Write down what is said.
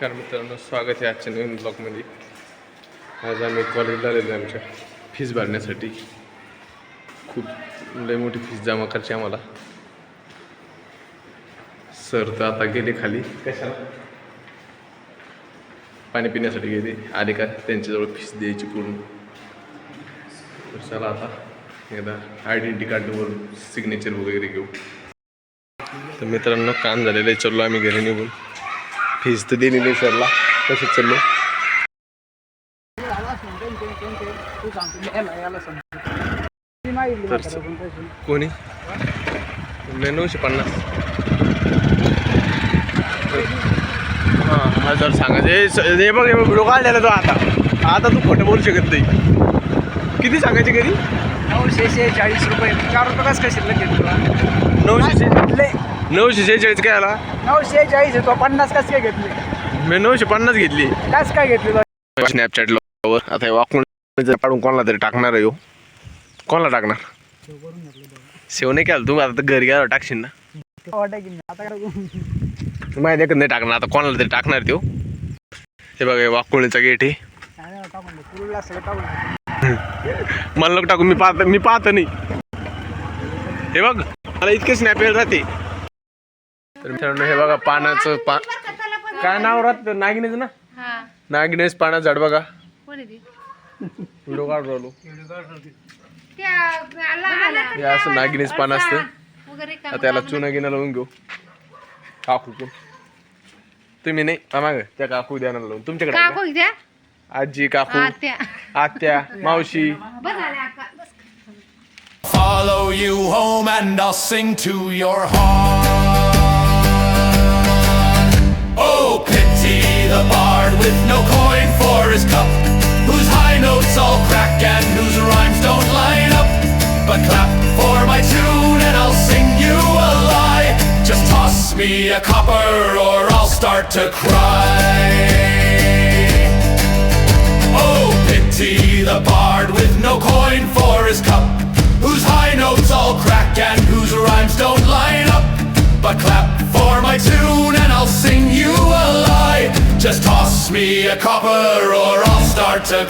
नमस्कार मित्रांनो स्वागत आहे आजच्या नवीन ब्लॉगमध्ये. आज आम्ही कॉलेजला आलेलो आहे आमच्या फीज भरण्यासाठी. खूप लई मोठी फीज जमा करायची आम्हाला. सर तर आता गेले खाली. कशाला? पाणी पिण्यासाठी गेले. आले का? त्यांच्याजवळ फीस द्यायची पूर्ण. चला आता एकदा आयडेंटिटी कार्डवर सिग्नेचर वगैरे घेऊ. तर मित्रांनो काम झालेलं आहे. चलो आम्ही घरी निघून. फीज तर दिली नाही सरला तसेच चाललो कोणी? नाही नऊशे पन्नास. हां हजार सांगायचं हे बघ व्हिडिओ काढलेला तो आता. आता तू खोटं बोलू शकत नाही. किती सांगायचे घरी? नऊशे शेहेचाळीस रुपये. चार रुपये कसं काय शिल्लक घेतली तुला? नऊशे शे- घेतले नऊशे शेहेचाळीस काय आला नऊशे चाळीस तो पन्नास कसं काय घेतले मी नऊशे पन्नास घेतली कसं काय घेतली तो? स्नॅपचॅटला आता हे वाकून काढून कोणाला तरी टाकणार आहे हो कोणाला टाकणार सेव नाही केलं तू आता घरी गेल्यावर टाकशील ना की नाही. आता काय करू? माहिती आहे का नाही टाकणार आता कोणाला तरी टाकणार तो हे बघा हे वाकुळीचा गेट आहे नाही, नाही, टाकून दे. पुरीला सगळं टाकून दे. मला नको टाकू मी पाहत मी पाहत नाही हे बघ मला इतके स्नॅप राहते तर मित्रांनो हे बघा पानाचं पा काय नाव राहत नागिनेच ना? हा. नागिनेच पाना झाड बघा? व्हिडिओ राहिलो. आला हे असं नागिनेच पान असतं. आता याला चुना गिना लावून घेऊ. काकू कोण? तुम्ही नाही? माग. त्या काकू द्या लावून. तुमच्याकडे आहे का? आजी काकू आत्या. आत्या मावशी. follow you home and I'll sing to your heart. Me a copper or I'll start to cry. Oh, pity the bard with no coin for his cup, whose high notes all crack and whose rhymes don't line up. But clap for my tune and I'll sing you a lie. Just toss me a copper or I'll start to